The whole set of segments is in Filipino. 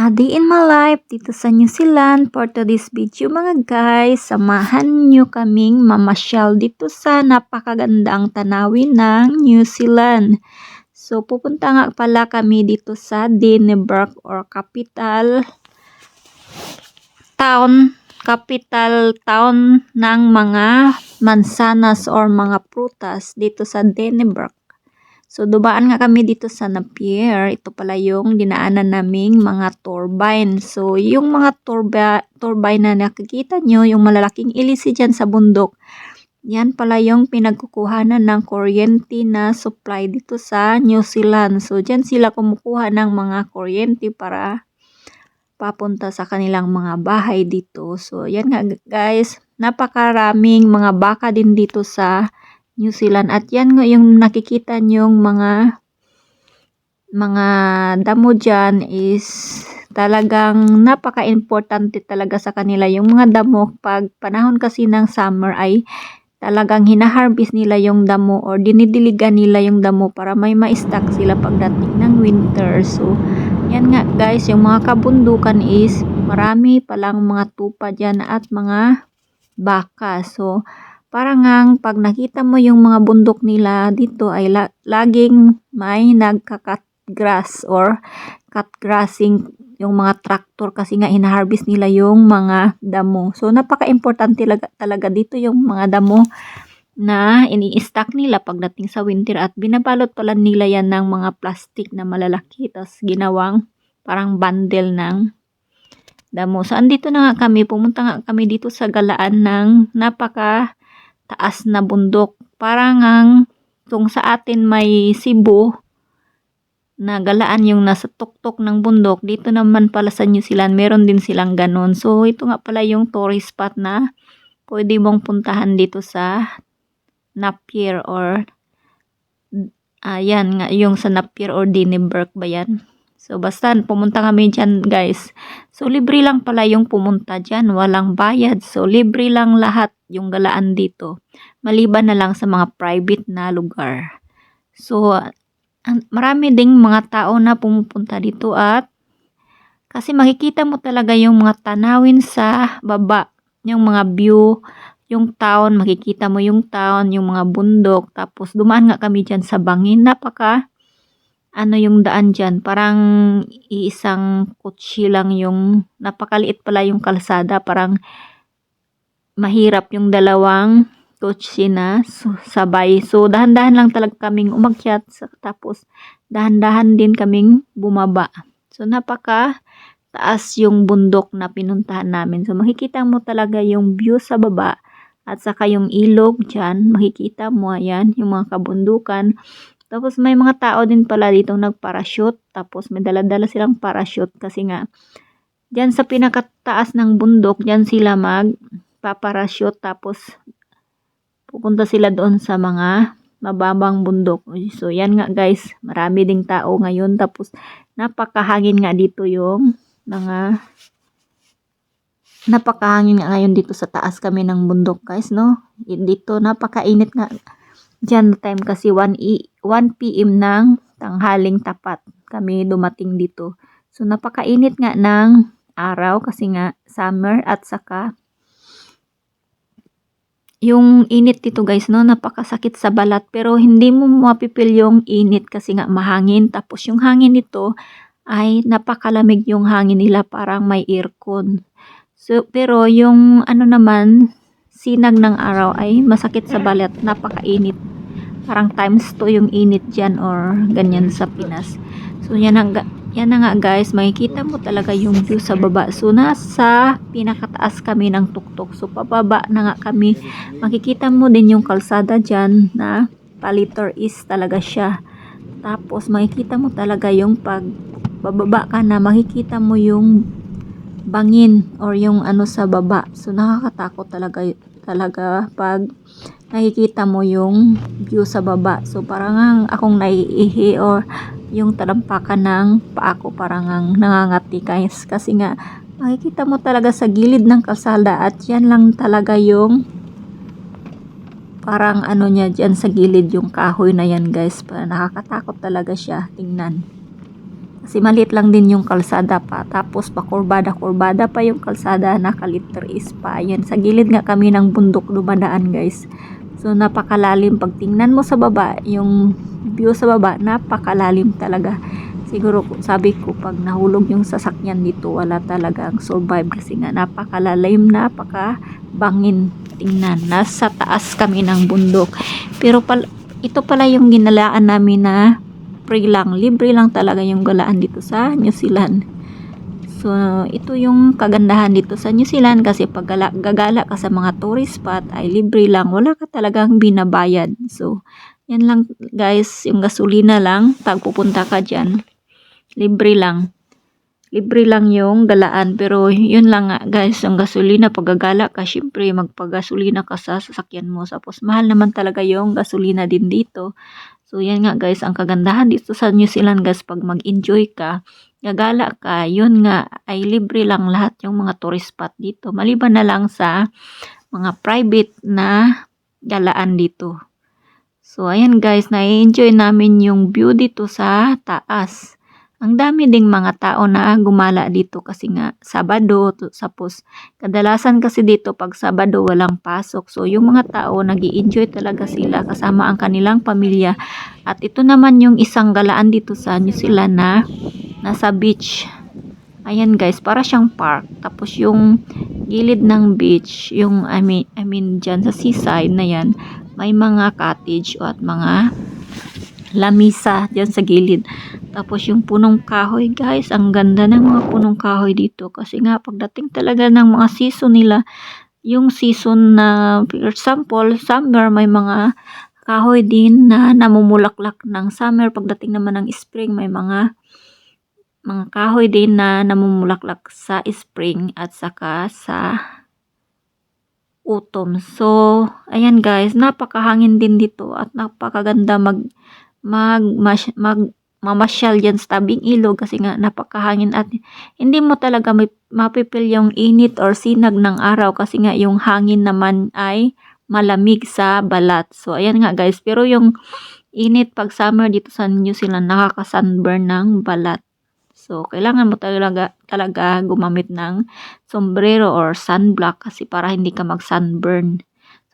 A day in my life dito sa New Zealand for today's video mga guys. Samahan nyo kaming mamasyal dito sa napakagandang tanawin ng New Zealand. So pupunta nga pala kami dito sa Denneberg or capital town capital town ng mga mansanas or mga prutas dito sa Denneberg. So, dubaan nga kami dito sa Napier. Ito pala yung dinaanan naming mga turbine. So, yung mga turba, turbine na nakikita nyo, yung malalaking ilisi dyan sa bundok, yan pala yung pinagkukuhanan ng kuryente na supply dito sa New Zealand. So, dyan sila kumukuha ng mga kuryente para papunta sa kanilang mga bahay dito. So, yan nga guys, napakaraming mga baka din dito sa New Zealand. At yan nga yung nakikita nyong mga mga damo dyan is talagang napaka-importante talaga sa kanila. Yung mga damo, pag panahon kasi ng summer ay talagang hinaharvest nila yung damo or dinidiligan nila yung damo para may ma-stock sila pagdating ng winter. So, yan nga guys, yung mga kabundukan is marami palang mga tupa dyan at mga baka. So, Parang ngang pag nakita mo yung mga bundok nila dito ay la laging may nagka-cut grass or cut grassing yung mga tractor kasi nga hinaharvest nila yung mga damo. So napaka-importante talaga, talaga dito yung mga damo na ini-stack nila pagdating sa winter at binabalot pala nila yan ng mga plastic na malalaki tapos ginawang parang bundle ng damo. So andito na nga kami, pumunta nga kami dito sa galaan ng napaka taas na bundok. Parang ang kung sa atin may Cebu na galaan yung nasa tuktok ng bundok, dito naman pala sa New Zealand, meron din silang ganon. So, ito nga pala yung tourist spot na pwede mong puntahan dito sa Napier or ayan uh, nga, yung sa Napier or Dinneberg ba yan? So, basta pumunta kami dyan, guys. So, libre lang pala yung pumunta dyan. Walang bayad. So, libre lang lahat yung galaan dito. Maliban na lang sa mga private na lugar. So, marami ding mga tao na pumupunta dito at kasi makikita mo talaga yung mga tanawin sa baba. Yung mga view, yung town, makikita mo yung town, yung mga bundok. Tapos, dumaan nga kami dyan sa bangin. Napaka ano yung daan dyan, parang iisang kutsi lang yung, napakaliit pala yung kalsada, parang mahirap yung dalawang kutsi na sabay. So, dahan-dahan lang talaga kaming umakyat, tapos dahan-dahan din kaming bumaba. So, napaka taas yung bundok na pinuntahan namin. So, makikita mo talaga yung view sa baba, at saka yung ilog dyan, makikita mo, ayan, yung mga kabundukan. Tapos may mga tao din pala dito nagparachute. Tapos may dala-dala silang parachute kasi nga diyan sa pinakataas ng bundok, diyan sila mag paparachute tapos pupunta sila doon sa mga mababang bundok. So yan nga guys, marami ding tao ngayon tapos napakahangin nga dito yung mga napakahangin nga ngayon dito sa taas kami ng bundok guys no. Dito napakainit nga Diyan time kasi 1, 1 p.m. ng tanghaling tapat kami dumating dito. So napakainit nga ng araw kasi nga summer at saka yung init dito guys no napakasakit sa balat pero hindi mo mapipil yung init kasi nga mahangin tapos yung hangin nito ay napakalamig yung hangin nila parang may aircon. So pero yung ano naman sinag ng araw ay masakit sa balat, napakainit. Parang times 2 yung init dyan or ganyan sa Pinas. So yan ang yan na nga guys, makikita mo talaga yung view sa baba. So nasa pinakataas kami ng tuktok. So pababa na nga kami. Makikita mo din yung kalsada dyan na paliter is talaga siya. Tapos makikita mo talaga yung pag bababa ka na, makikita mo yung bangin or yung ano sa baba. So nakakatakot talaga talaga pag nakikita mo yung view sa baba. So parang akong naiihi or yung talampakan ng paa ko parang ang nangangati guys. Kasi nga makikita mo talaga sa gilid ng kalsada at yan lang talaga yung parang ano niya dyan sa gilid yung kahoy na yan guys. Nakakatakot talaga siya tingnan. Kasi maliit lang din yung kalsada pa. Tapos pa kurbada-kurbada pa yung kalsada. Nakaliter is pa. Yan, sa gilid nga kami ng bundok dumadaan guys. So napakalalim. Pag tingnan mo sa baba, yung view sa baba, napakalalim talaga. Siguro sabi ko pag nahulog yung sasakyan dito, wala talagang survive kasi nga napakalalim, napaka bangin tingnan. Nasa taas kami ng bundok. Pero pal ito pala yung ginalaan namin na free lang. Libre lang talaga yung galaan dito sa New Zealand. So, ito yung kagandahan dito sa New Zealand kasi pag gala, gagala ka sa mga tourist spot ay libre lang. Wala ka talagang binabayad. So, yan lang guys, yung gasolina lang. Pag pupunta ka dyan, libre lang. Libre lang yung galaan. Pero yun lang nga guys, yung gasolina, pag gagala ka, syempre magpagasolina ka sa sasakyan mo. Tapos mahal naman talaga yung gasolina din dito. So, yan nga guys, ang kagandahan dito sa New Zealand guys, pag mag-enjoy ka, gagala ka, yun nga, ay libre lang lahat yung mga tourist spot dito. Maliban na lang sa mga private na galaan dito. So, ayan guys, na-enjoy namin yung view dito sa taas. Ang dami ding mga tao na gumala dito kasi nga Sabado, tapos kadalasan kasi dito pag Sabado walang pasok. So yung mga tao nag enjoy talaga sila kasama ang kanilang pamilya. At ito naman yung isang galaan dito sa New Zealand na nasa beach. Ayan guys, para siyang park. Tapos yung gilid ng beach, yung I mean, I mean dyan sa seaside na yan, may mga cottage at mga lamisa dyan sa gilid. Tapos yung punong kahoy guys, ang ganda ng mga punong kahoy dito. Kasi nga pagdating talaga ng mga season nila, yung season na for example, summer may mga kahoy din na namumulaklak ng summer. Pagdating naman ng spring may mga mga kahoy din na namumulaklak sa spring at saka sa autumn. So, ayan guys, napakahangin din dito at napakaganda mag mag, mag, mag mamasyal dyan sa tabing ilog kasi nga napakahangin at hindi mo talaga mapipil yung init or sinag ng araw kasi nga yung hangin naman ay malamig sa balat. So, ayan nga guys. Pero yung init pag summer dito sa New Zealand, nakaka-sunburn ng balat. So, kailangan mo talaga, talaga gumamit ng sombrero or sunblock kasi para hindi ka mag-sunburn.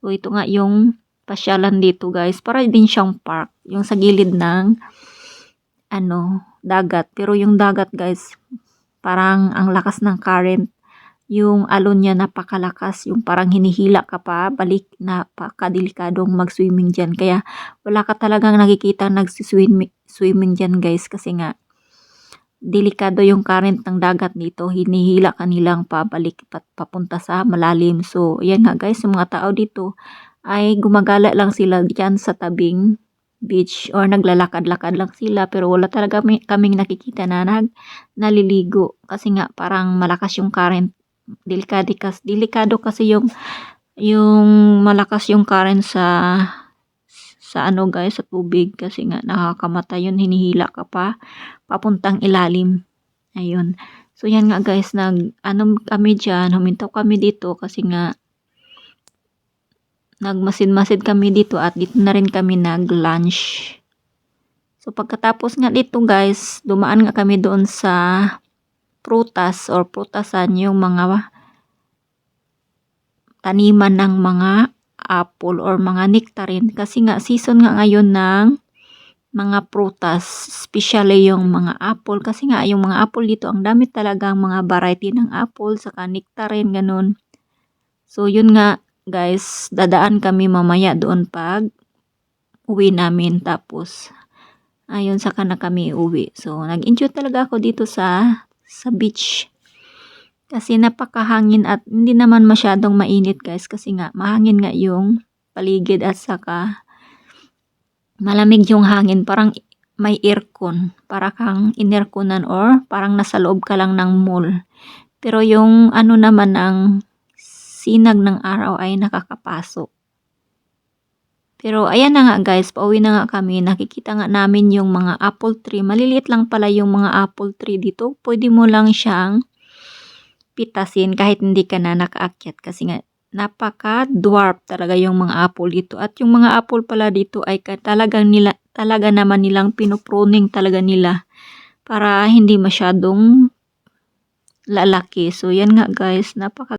So, ito nga yung pasyalan dito guys. Para din siyang park. Yung sa gilid ng ano, dagat. Pero yung dagat guys, parang ang lakas ng current. Yung alon niya napakalakas. Yung parang hinihila ka pa. Balik na napakadelikadong mag-swimming dyan. Kaya wala ka talagang nakikita nagsiswimming swimming dyan guys. Kasi nga, delikado yung current ng dagat dito. Hinihila kanilang pabalik pat papunta sa malalim. So, yan nga guys, yung mga tao dito ay gumagala lang sila dyan sa tabing beach or naglalakad-lakad lang sila pero wala talaga kami, kaming nakikita na nag naliligo. Kasi nga parang malakas yung current delikado kasi delikado kasi yung yung malakas yung current sa sa ano guys sa tubig. Kasi nga nakakamatay yun hinihila ka pa papuntang ilalim. Ayun. So yan nga guys nag ano kami diyan huminto kami dito kasi nga nagmasid-masid kami dito at dito na rin kami nag-lunch. So pagkatapos nga dito guys, dumaan nga kami doon sa prutas or prutasan yung mga taniman ng mga apple or mga nectarine kasi nga season nga ngayon ng mga prutas, especially yung mga apple kasi nga yung mga apple dito ang dami talagang mga variety ng apple saka nectarine ganun. So yun nga guys, dadaan kami mamaya doon pag uwi namin. Tapos, ayun, saka na kami uwi. So, nag-enjoy talaga ako dito sa, sa beach. Kasi napakahangin at hindi naman masyadong mainit guys. Kasi nga, mahangin nga yung paligid at saka malamig yung hangin. Parang may aircon. Para kang inerkonan or parang nasa loob ka lang ng mall. Pero yung ano naman ng sinag ng araw ay nakakapasok. Pero ayan na nga guys, pauwi na nga kami. Nakikita nga namin yung mga apple tree. Maliliit lang pala yung mga apple tree dito. Pwede mo lang siyang pitasin kahit hindi ka na nakaakyat. Kasi nga napaka-dwarf talaga yung mga apple dito. At yung mga apple pala dito ay talagang nila, talaga naman nilang pinupruning talaga nila para hindi masyadong lalaki. So, yan nga guys, napaka